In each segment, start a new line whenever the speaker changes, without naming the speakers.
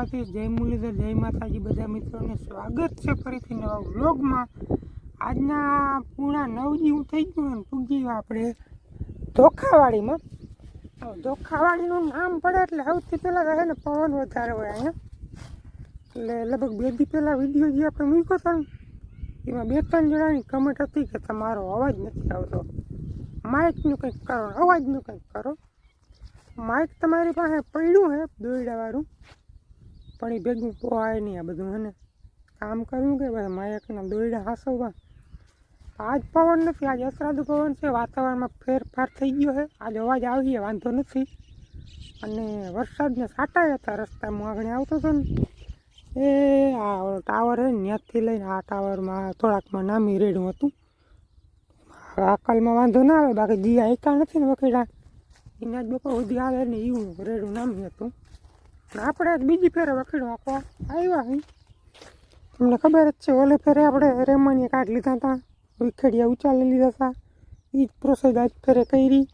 દ્વારકાધીશ જય મુરલીધર, જય માતાજી. બધા મિત્રોને સ્વાગત છે ફરીથી નવા વ્લોગમાં. આજના પૂણા નવ જેવું થઈ ગયું ને પૂગી આપણે ધોખાવાડીમાં. ધોખાવાડીનું નામ પડે એટલે સૌથી પહેલાં રહે ને પવન વધારે હોય અહીંયા. એટલે લગભગ બે દી પહેલાં વીડિયો જે આપણે મૂક્યો હતો ને, એમાં બે ત્રણ જણાની કમેન્ટ હતી કે તમારો અવાજ નથી આવતો. માઇકનું કંઈક કરો, અવાજનું કંઈક કરો. માઇક તમારી પાસે પડ્યું હે દોયડાવાળું પણ એ ભેગું પોહાય નહીં આ બધું હે કામ કરવું કે ભાઈ માયકના દોરડા હાસવવા? આજ પવન નથી, આજ અશ્રાદ્ધ પવન છે, વાતાવરણમાં ફેરફાર થઈ ગયો છે. આજ અવાજ આવી ગયો વાંધો નથી. અને વરસાદને સાટાયા હતા, રસ્તામાં આગળ આવતો હતો ને. એ આ ટાવર હે ત્યાંથી લઈને આ ટાવરમાં થોડાકમાં નામી રેડું હતું. અકલમાં વાંધો ના આવે, બાકી જીયા એકા નથી ને વખેડા. એના જ બપોર સુધી આવે ને એવું રેડું નામ્યું હતું. આપણે આજ બીજી ફેરે વખીડ આખો આવ્યા અહીં તમને ખબર જ છે, ઓલે ફેરે આપણે રેમાની કાઢ લીધા હતા, વિખેડિયા ઉચાલી લીધા હતા. એ જ પ્રોસેસ આજ ફેરે કરી.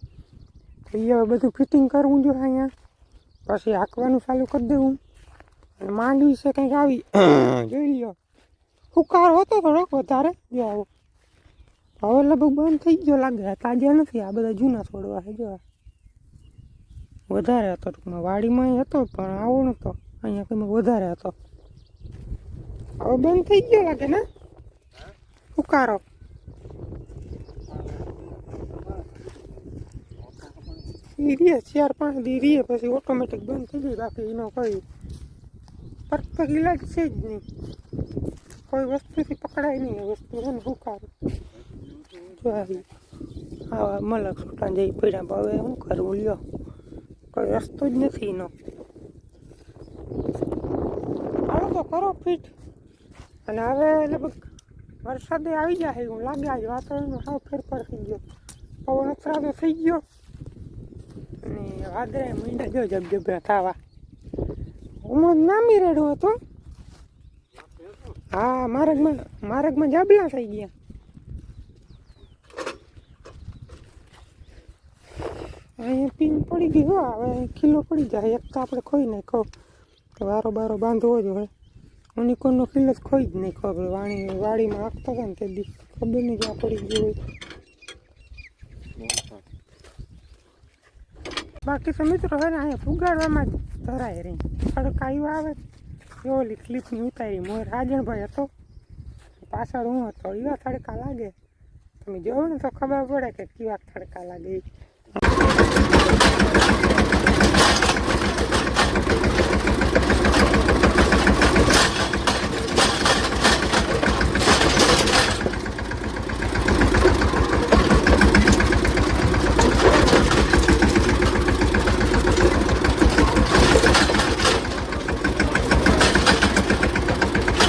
તો એ હવે બધું ફિટિંગ કરવું જોઈએ અહીંયા. પછી હાંકવાનું ચાલુ કરી દેવું. અને માંડવી છે કંઈક આવી. જોઈ લો હુકાર હતો થોડોક વધારે. જો આવો. હવે લગભગ બંધ થઈ ગયો લાગે. તાજા નથી. આ બધા જૂના છોડવા છે જો આ. વધારે હતો. ટૂંકમાં વાડીમાં હતો, પણ આવો નહોતો અહીંયા કંઈક વધારે હતો. હવે બંધ થઈ ગયો લાગે ને? ઉકારો. રીએ ચાર પાંચ દી રીએ પછી ઓટોમેટિક બંધ થઈ ગઈ. બાકી એનો કોઈ પરફેક્ટ ઇલાજ છે જ નહીં. કોઈ વસ્તુથી પકડાય નહીં વસ્તુ છે ને હુકારો જો આવી આવા મલક છૂટા જઈ પડ્યા હવે શું કરવું લ્યો. કોઈ રસ્તો જ નથી એનો હાલો તો કરો ફિટ અને હવે લગભગ વરસાદે આવી જાય એવું લાગે આજે વાતાવરણમાં સાવ ફેરફાર થઈ ગયો પવન અથડાતો થઈ ગયો અને વાદળે મીંડા જો જબજબરા થવા હમણાં નામી રેડું હતું હા માર્ગમાં માર્ગમાં જાબલા થઈ ગયા અહીંયા પીન પડી ગઈ હો, હવે કિલો પડી જાય, એક તો આપણે ખોઈ નાખો. તો વારો બારો બાંધવો જ હોય. યુનિકોર્નનો કિલ્લો જ ખોઈ જ નહીં ખબર વાણી, વાડીમાં આપતા હતા ને તે દી ખબર નહીં ક્યાં પડી ગયું હોય. બાકી તો મિત્રો હે અહીંયા ફુગાડવામાં જ ધરાય રહી સડક આવ્યો આવે. એ ઓલી ક્લિપની ઉતારી, મોર રાજણભાઈ હતો. પાછળ હું હતો એવા તડકા લાગે. તમે જોવો ને તો ખબર પડે કે કેવા તડકા લાગે ઈ.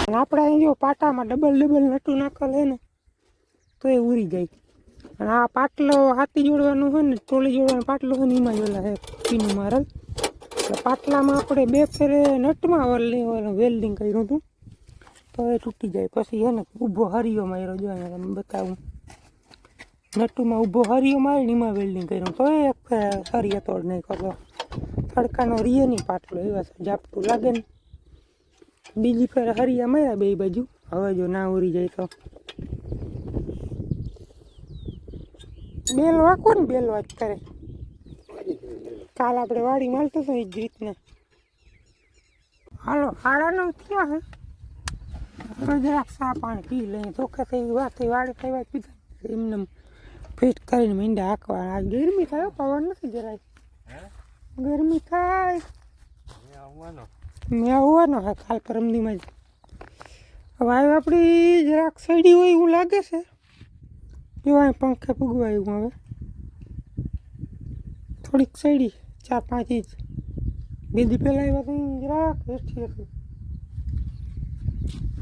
અને આપણે અહીં પાટામાં ડબલ ડબલ નટું નાખેલ હે ને, તો એ ઉરી જાય અને આ પાટલો હાથી જોડવાનું હોય ને ટોલી જોડવાનું પાટલો હોય ને એમાં જોલા હે, પીનું મારલ. એટલે પાટલામાં આપણે બે ફેરે નટમાં વેલ્ડિંગ કર્યું હતું. તો એ તૂટી જાય. પછી હે ને, ઊભો હરિયો માર્યો, જો તમને બતાવું. નટુમાં ઊભો હરિયો મારીને એમાં વેલ્ડિંગ કર્યું. તો એક ફેર હરિયો તોડ નાખ્યો તો તડકાનો રીએ નહીં પાટલો, એવા ઝાપટું લાગે ને. બીજી ફેર હરિયા માર્યા બે બાજુ. હવે જો ના ઉરી જાય તો. બેલ કોણ બેલવા બેલ વાત કરે. કાલ આપણે વાડી મળતો હતો એ જ રીતના. હાલો હાડા નવ થયા હે. હવે જરાક સા પાણી પી લઈએ ધોખા થઈ વાત થઈ વાડી થઈ વાત પીધા. એમને ફિટ કરીને મીંડા હાંકવા. આ ગરમી થાય પવન નથી જરાય. ગરમી થાય. મેં આવવાનો હે કાલ પરમદીમાં જ હવે આપણી જરાક સડી હોય એવું લાગે છે. જો અહીં પંખે પૂગવાયું હવે. થોડીક સડી ચાર પાંચ ઇંચ. બીજી પહેલાં એવા તો જરાક હેઠી હતી.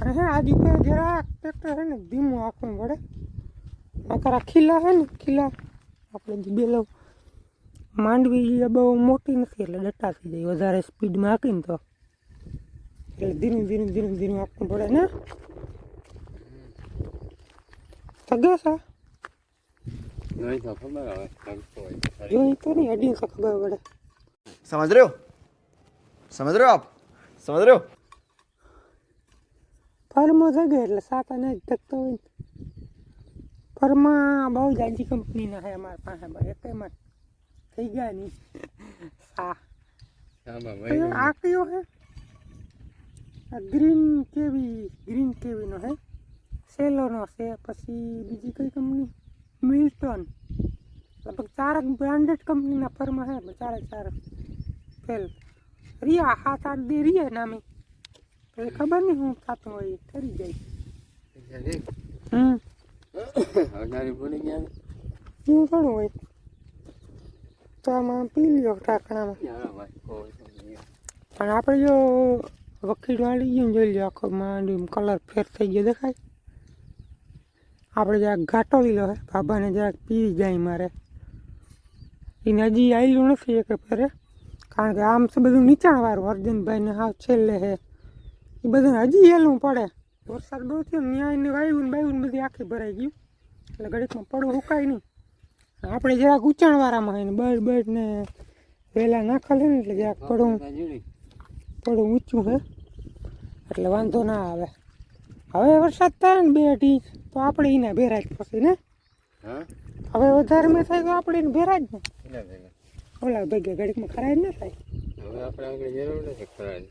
અને હે આજ ઉપર જરાક ટ્રેક્ટર છે ને, ધીમું આખું પડે નકર આ ખીલા છે ને, ખીલા. આપણે બેલો માંડવી બહુ મોટી નથી, એટલે ડટા થઈ જાય, વધારે સ્પીડમાં હાકીને તો. એટલે ધીરું ધીરું ધીરું ધીરું આપવું પડે ને? સગા
સા
જોઈ તો નહીં અડી તો ખબર પડે.
સમજ રહ્યો? સમજ રહ્યો આપ? સમજ રહ્યો?
ફર્મો જગે એટલે સાતા ન જ ટકતો હોય ફર્મા બહુ જાજી કંપનીના છે અમારા પાસે ભાઈ. એટલે થઈ ગયા નહીં. સા
આકડીઓ
છે. આ ગ્રીન કેવી ગ્રીન કેવીનો હે? સેલોનો છે પછી બીજી કઈ કંપની? મિલ્ટન. લગભગ ચારક બ્રાન્ડેડ કંપનીના ફર્મ હે ચારે ચાર ફેલ રિયા હાથ આઠ દે રિયા નામે. એટલે ખબર નહીં હું થતું હોય ઠરી જાય. હમ. એવું ઘણું હોય. તો આમાં પી લ્યો
નહીં.
પણ આપણે જો વકીલ વાળી ગયું જોઈ લો આખો માંડી કલર ફેર થઈ ગયો દેખાય. આપણે જરાક ઘાટો લીધો હે બાબાને જરાક પી જાય મારે. એને હજી આવેલું નથી એક ફેરે કારણ કે આમ છે બધું નીચાણવાળું અર્જુનભાઈને હાવ છેલ્લે હે. એ બધાને હજી હેલવું પડે. વરસાદ બહુ થયો ને ન્યાય ને વાયુ ને બાયુ ને બધી આખી ભરાઈ ગયું. એટલે ઘડીકમાં પડવું હુકાય નહીં. આપણે જરાક ઊંચાણવાળામાં હોય ને બળ બળ ને વહેલા નાખા લે ને એટલે જરાક પડવું
આ જોડી.
થોડું ઊંચું છે એટલે વાંધો ના આવે. હવે વરસાદ થાય ને બે અઢી તો આપણે એને ભેરા જ પછી ને?
હા?
હવે વધારે મેં થાય તો આપણે એને ભેરા જ ને? ઓલા ભેગા ઘડીકમાં ખરાબ ના થાય?
હવે આપણે આગળ.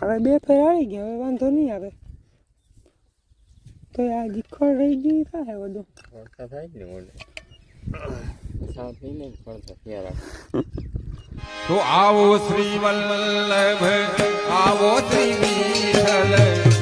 હવે બે ફેર આવી ગયા હવે વાંધો નહીં આવે. તો આ જીખડ રહી ગઈ થાય બધું.
વરસાદ થાય ને
તો આવો શ્રી વલ્લભ આવો શ્રી વિઠ્ઠલ.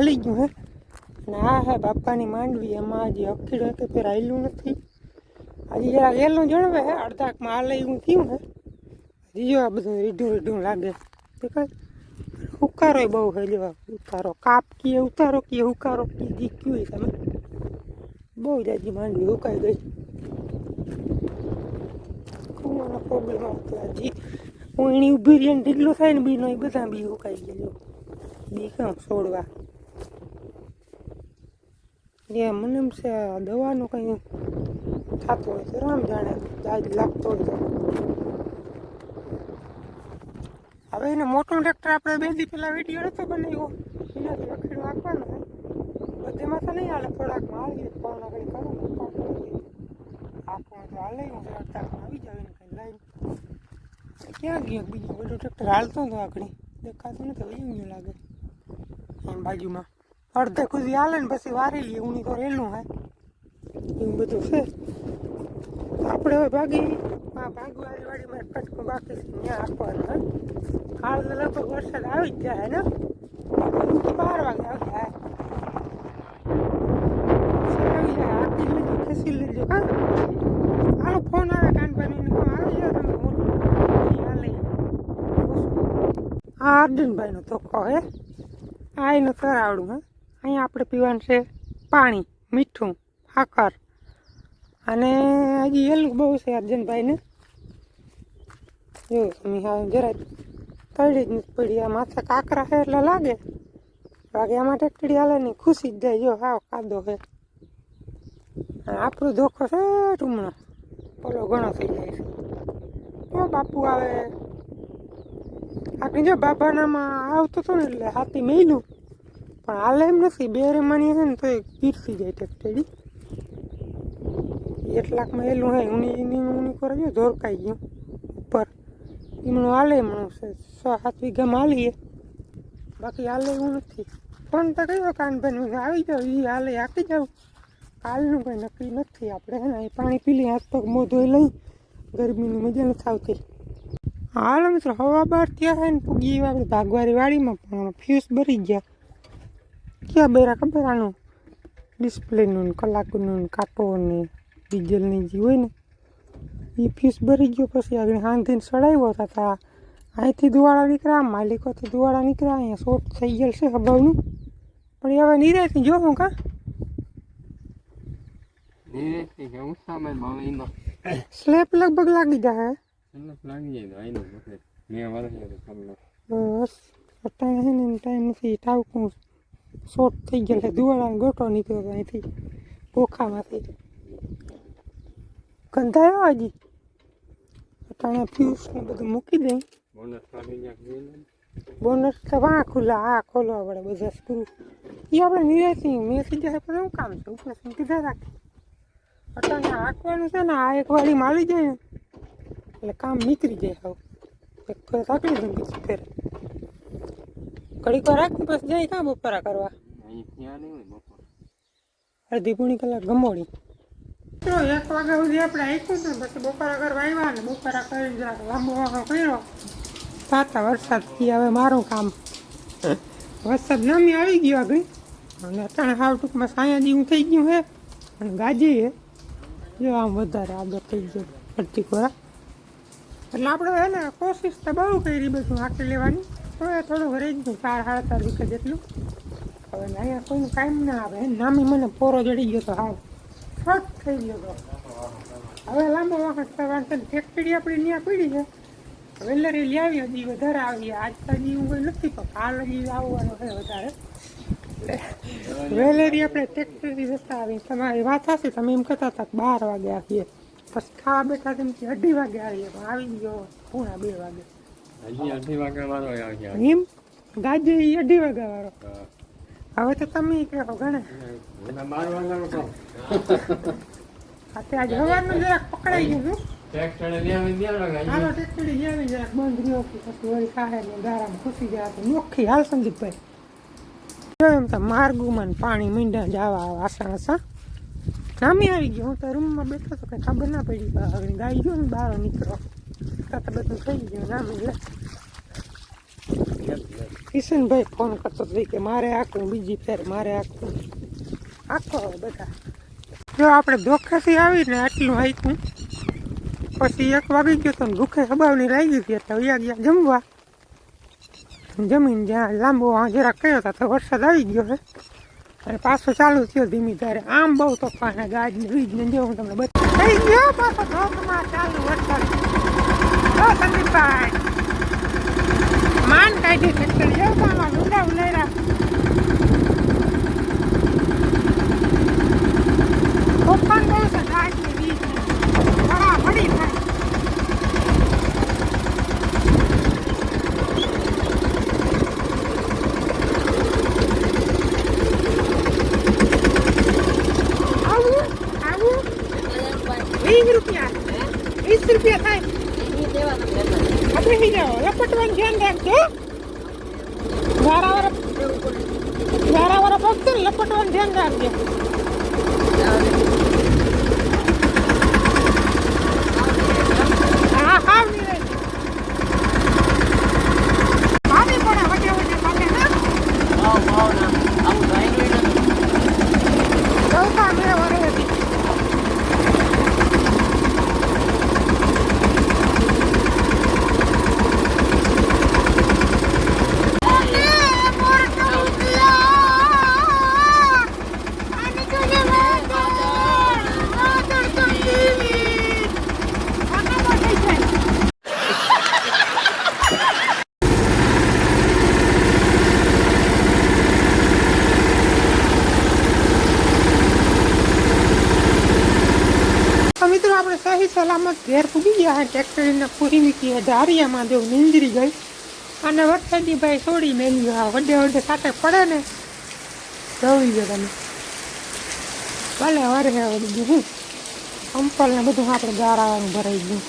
હાલી ગયું હે. અને આ હે બાપાની માંડવી, એમાં હજી અખીડો કે ફેર હાલ્યું નથી. હજી જરા વહેલું જણાવે હે, અડધાકમાં હાલે એવું થયું હે. હજી જો આ બધું રીઢું રીઢું લાગે. ઉકારો બહુ હે જેવા ઉતારો કાપ કીએ ઉતારો, કીએ ઉકારો, કીએ જી કયું તમે. બહુ જાજી માંડવી ઉકાઈ ગઈ. કુવાનો પ્રોબ્લેમ આવતો હજી હું એની ઊભી રહીને ઢીકલો થાય ને બીનો એ બધા બી ઉકાઈ ગયેલો. બી કામ છોડવા. એ મને છે, દવાનું કંઈ થતું હોય તો રામ જાણે, દાજ લાગતો હોય હવે એને મોટું ટ્રેક્ટર આપણે બે દી પહેલાં વીડિયો નતો બનાવ્યો. એનાથી વખેડું આપવાનું હોય. બધેમાં તો નહીં હાલે, થોડાકમાં હાલીએ પણ આગળ કરું આખું તો હાલે હું જરાક આવી જાવ એને કંઈ લાઈન. ક્યાં ગયો બીજું બધું ટ્રેક્ટર હાલતો હતો આગળ? દેખાતું નથી ગયું લાગે. એમ બાજુમાં. અડધે કુદી હાલે ને પછી વારી લઈએ ઊની તો રેલું હે. એવું બધું છે. આપણે હવે ભાગી. આ ભાગવાળી વાડીમાં કટકો બાકી છે, ત્યાં આપવાનું હે. હાલ તો લગભગ વરસાદ આવી જ જાય ને? બાર વાગે આવી જાય. આવી જાય. આખી લેજો ખેંચી લેજો. હા? ફોન આવે કાનભાઈ આવી જાઓ તમે મોટું હાલે. આ અર્જુનભાઈનો ધોકો હે. આ એનું તરાવડું હે. અહીંયા આપણે પીવાનું છે પાણી, મીઠું સાકર અને હજી એલું બહુ છે અર્જનભાઈને. જો જરા તળી જ નથી પડી. આ માથા કાકરા છે એટલે લાગે. બાકી આમાં ટેકડી હાલે નહીં, ખુશી જ જાય. જો, હાવ કાદો છે. આપણું ધોકો છે ટૂમણો પોલો ઘણો થઈ જાય છે. ઓ બાપુ આવે. આપણે જો બાપાનામાં આવતો હતો ને એટલે હાથી મેલું પણ હાલે એમ નથી. બે રેમાની છે ને તો એ પીરસી જાય ટેકટેડી એટલાકમાં એલું હે, ઊની ઉની ઊની કરે જો ધોરકાઈ ગયું. ઉપર. એમનું હાલે એમનું છે. છ સાત વીઘામાં હાલીએ. બાકી હાલે એવું નથી. ફોન તો કયો કાનભાઈ આવી જાવ એ હાલે આપી જાવ કાલનું કંઈ નક્કી નથી. આપણે હે ને પાણી પી લઈએ હાથ પગ મોં ધોઈ લઈ. ગરમીની મજા નથી આવતી. હાલ મિત્રો, હવા બહાર થયા હે ને, પૂગી આપણે ભાગવારી વાડીમાં પણ ફ્યુઝ ભરી ગયા. ક્યાં બેરા ખબર આનું ડિસ્પ્લેનું ને કલાકનું ને કાંટો ને ડીઝલની જે હોય ને એ ફ્યુઝ ભરી ગયો પછી આગળ હાંધીને સડાવ્યો હતા અહીંથી દુવાળા નીકળ્યા માલિકોથી દુવાળા નીકળ્યા અહીંયા શોર્ટ થઈ ગયેલ છે હબાવનું પણ હવે નિરાયથી જો હું કાં સ્લેપ લગભગ લાગી જાય
લાગી જાય તો તો
બસ અટાણે ટાઈમ નથી ટાવકું શોર્ટ થઈ ગયેલ છે દુવાળાનો ગોટો નીકળ્યો હતો અહીંથી પોખામાંથી ગંધાયો હજી? અટાણે ફ્યુઝ ને બધું મૂકી દઈ
બોનસ
તો વાં ખુલ્લા હા ખોલવા પડે બધા સ્ક્રૂ એ આપણે નિરાશી મેં સીધા પણ શું કામ છે? ઉપર કીધા રાખી. અટાણે હાંકવાનું છે ને આ એક વાળી માલી જાય ને. એટલે કામ નીકળી જાય હવે. એક ફેર રાખી દઉં બીજી ફેર. ઘડીક વાર રાખીને પછી જાય કાં બપોરા કરવા.
અહીં નહીં હોય બપોર.
અડધી પૂણી કલાક ગમોડી તો એક વાગ્યા સુધી આપણે આવીશું ને પછી બપોરા કરવા આવ્યા ને બપોરા કરીને જરાક લાંબો વાળો કર્યો. પાછા વરસાદથી હવે મારું કામ. વરસાદ નામી આવી ગયો આગળ અને અત્યારે હાવ ટૂંકમાં સાયા જેવું થઈ ગયું છે અને ગાજી હે. જો આમ વધારે આગળ થઈ ગયો ફરતી કોરા એટલે આપણે હે ને કોશિશ તો બહુ કરી બધું હાકી લેવાની. હવે થોડું રહી ગયું ચાર સાડા ચાર વીઘા જેટલું. હવે અહીંયા કોઈનું કામ ના આવે. નામી મને પોરો જડી ગયો તો હાવ. ફટ થઈ ગયો તો. હવે લાંબો વખત કરવાનું ફેક્ટરી આપણી ત્યાં પડી છે. વેલરી લઈ આવી હજી વધારે આવી આજ તાજી એવું કંઈ નથી, પણ કાલ હજી આવવાનો છે વધારે. વેલરી આપણે ટ્રેક્ટરથી જતા આવી તમારી વાત હશે તમે એમ કહેતા હતા બાર વાગે આવીએ. પછી ખાવા બેઠા તેમ અઢી વાગે આવીએ. પણ આવી ગયો, પૂણા બે વાગે.
હજી અઢી વાગે વાળો આવી
એમ ગાજે ઈ અઢી વાગ્યા વાળો હવે તો તમે કહો ઘણા
એના બાર વાગ્યાનો કામ
આ તે આજે સવારનું જરાક પકડાઈ ગયું માર્ગુમાં પાણી મીંડા જવા વાસણ આસા નામી આવી ગયો હું તો રૂમમાં બેઠો તો કંઈ ખબર ના પડી હવે ગાઈ ગયો ને બહાર નીકળો તો બધું થઈ ગયું નામી લે કિશનભાઈ ફોન કરતો હતો કે મારે આખું બીજી ફેર મારે આખું આખો બધા જો આપણે ધોખાથી આવીને આટલું હાઈકું પછી એક વાગી ગયો તો ભૂખે હબાવની લાગી ગઈ એટલે વયા ગયા જમવા જમીન જ્યાં લાંબો આ જરાક કયો હતો તો વરસાદ આવી ગયો છે અને પાછો ચાલુ થયો ધીમી ધારે આમ બહુ તોફાન ગાજ ને વીજ ને જેવું તમને બધું થઈ ગયો પાછો ધોધમાં ચાલુ વરસાદ ઓ સંદીપભાઈ માન કાઢી ટ્રેક્ટર જેવતામાં લુડા ઉલેરા લપટવાનું ધ્યાન રાખજો પૂગી ટ્રેક્ટરીને પૂરી નીકળી ધારિયામાં દેવ નીંદરી ગઈ. અને વરસાદી ભાઈ છોડી મેલી, હા, વડે વડે સાથે પડે ને જવી ગયો તમે. ભલે વરે હું કંપલ ને બધું આપણે ગારાવાનું ભરાઈ ગયું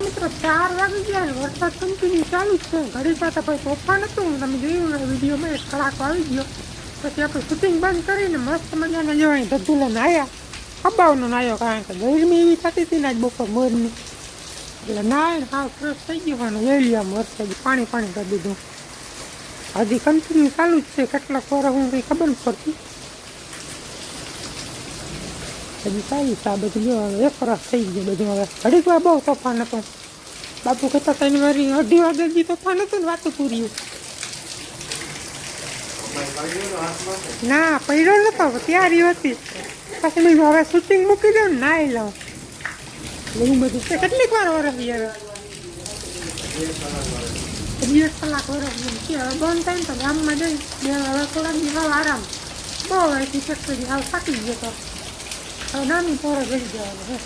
મિત્રો ચાર વાગી ગયા ને વરસાદ કન્ટિન્યુ ચાલુ જ છે. ઘડી સાથે પછી તોફાન હતું તમે જોયું ને વિડીયોમાં એક કડાકો આવી ગયો. પછી આપણે શૂટિંગ બંધ કરીને મસ્ત મજાના જવાય ધધુલે નાયા. અબાવનો નાયો, કારણ કે ગરમી એવી થતી હતી ને બપોર મોરની એટલે નાય હા ફ્રેશ થઈ ગયો અને વેલી આમ વરસાદ પાણી પાણી કરી દીધું. હજી કન્ટિન્યુ ચાલુ જ છે, કેટલાક વાર હું કંઈ ખબર નથી પડતી. હજી સારી છે, આ બધું એક વરસ થઈ ગયું બધું હવે. ઘડીક બહુ તોફાન હતું. બાપુ કહેતા ત્રણ વાર અઢી વાગે તો તોફાન હતું ને વાતું પૂર્યું ના પડ્યો નતો, તૈયારી હતી. પછી મેં હવે શૂટિંગ મૂકી દઉં ને, નાઈ લઉં. એવું બધું છે કેટલીક વાર વરસી હવે. હજી કલાક વરસ હવે બંધ થાય ને તો ગામમાં જઈ, બે હવે થોડા દિવસ હવે આરામ. બહુ અહીંથી ફેક્ટરી હાવ થાકી ગયો તો. હવે નાની પોરો જઈ જવાનું હે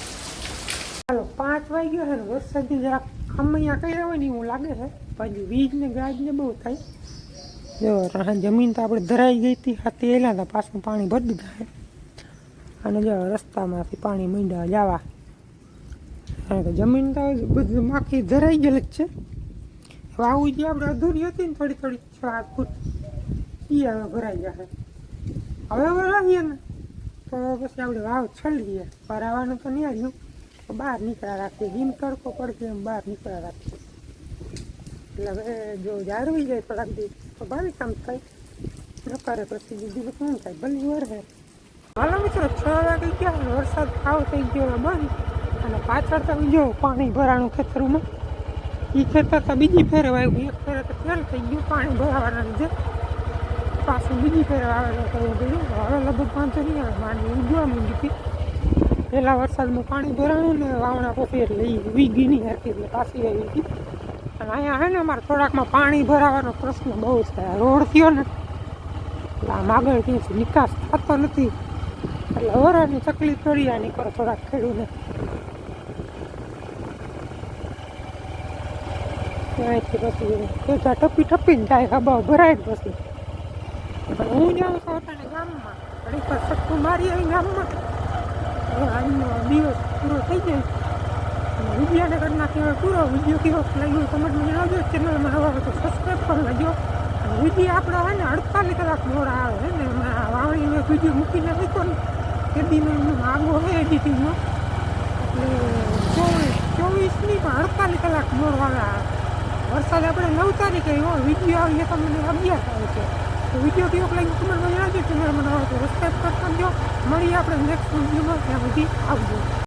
ચાલો પાંચ વાગ્યો છે ને વરસાદની જરાક ખમૈયા કર્યા હોય ને એવું લાગે છે? પછી વીજ ને ગાજ ને બહુ થાય. જો જમીન તો આપણે ધરાઈ ગઈ હતી. હાથી એલા હતા પાછું પાણી ભરી દીધા અને જો, રસ્તામાંથી પાણી મીંડા જવા. કારણ કે જમીન તો બધું માખી ધરાઈ ગયેલ જ છે. વાવું જે આપણે અધૂરી હતી ને થોડી થોડી છ આઠ ફૂટ એ હવે ભરાઈ જશે હવે હવે રહીએ ને. તો પછી આપણે વાવ છલડીએ ભરાવાનું તો નહીં આવ્યું બહાર નીકળ્યા રાખતી હિમ તડકો પડતી એમ બહાર નીકળ્યા રાખતી એટલે હવે જો જાળવી જાય થોડાક દિવસ તો ભારે કામ થાય. કરે પછી બીજું બધું શું થાય? ભલે વરસે હાલો મિત્રો, છ વાગે ગયા. વરસાદ આવ થઈ ગયો બંધ અને પાછળ તમે જો પાણી ભરાણું ખેતરોમાં. એ ખેતર તો બીજી ફેરે આવ્યું એક ફેરે તો ફેલ થઈ ગયું. પાણી ભરાવાના લીધે પાછું બીજી ફેરે આવેલો તો બધું હવે લગભગ પાંચસો નહીં આવે. માંડી ઉજવા માંડી હતી પહેલાં વરસાદમાં પાણી ભરાયું ને વાવણા પછી એટલે એ વીગી નહીં હતી એટલે પાછી આવી હતી અને અહીંયા હે ને અમારે થોડાકમાં પાણી ભરાવાનો પ્રશ્ન બહુ છે. રોડ થયો ને એટલે આમ આગળ ક્યાંથી નિકાસ થતો નથી. એટલે વરાની તકલીફ પડી આની પર થોડાક ખેડૂને. ત્યાંથી પછી બધા ટપી ટપીને જાય ખબર ભરાય જ પછી. હું જાઉં છું ગામમાં. ઘણી પર સટ્ટું મારી આવી ગામમાં. હવે આજનો દિવસ પૂરો થઈ જાય. વિડીયોને કરી પૂરો વીડિયો કેવો લાગ્યો કમેન્ટમાં જણાવજો ચેનલમાં નવા તો સબસ્ક્રાઈબ કરી લેજો. અને વીડિયો આપણો હોય કલાક મોડા આવે ને વાવણીનો વીડિયો મૂકીને મૂકો ને. એ દીનો આગો છે એડિટિંગનો. એટલે ચોવીસ, ચોવીસની પણ અડતાલીસ કલાક મોડો આવે વરસાદ આપણે નવ તારીખે એવો વીડિયો આવીએ તમને અગિયાર તારીખે વીડિયો કેવો લાગ્યો કમેન્ટમાં જણાવજો ચેનલમાં નવા હોય તો સબસ્ક્રાઈબ કરતા મળીએ આપણે નેક્સ્ટ વિડીયોમાં ત્યાં સુધી આવજો.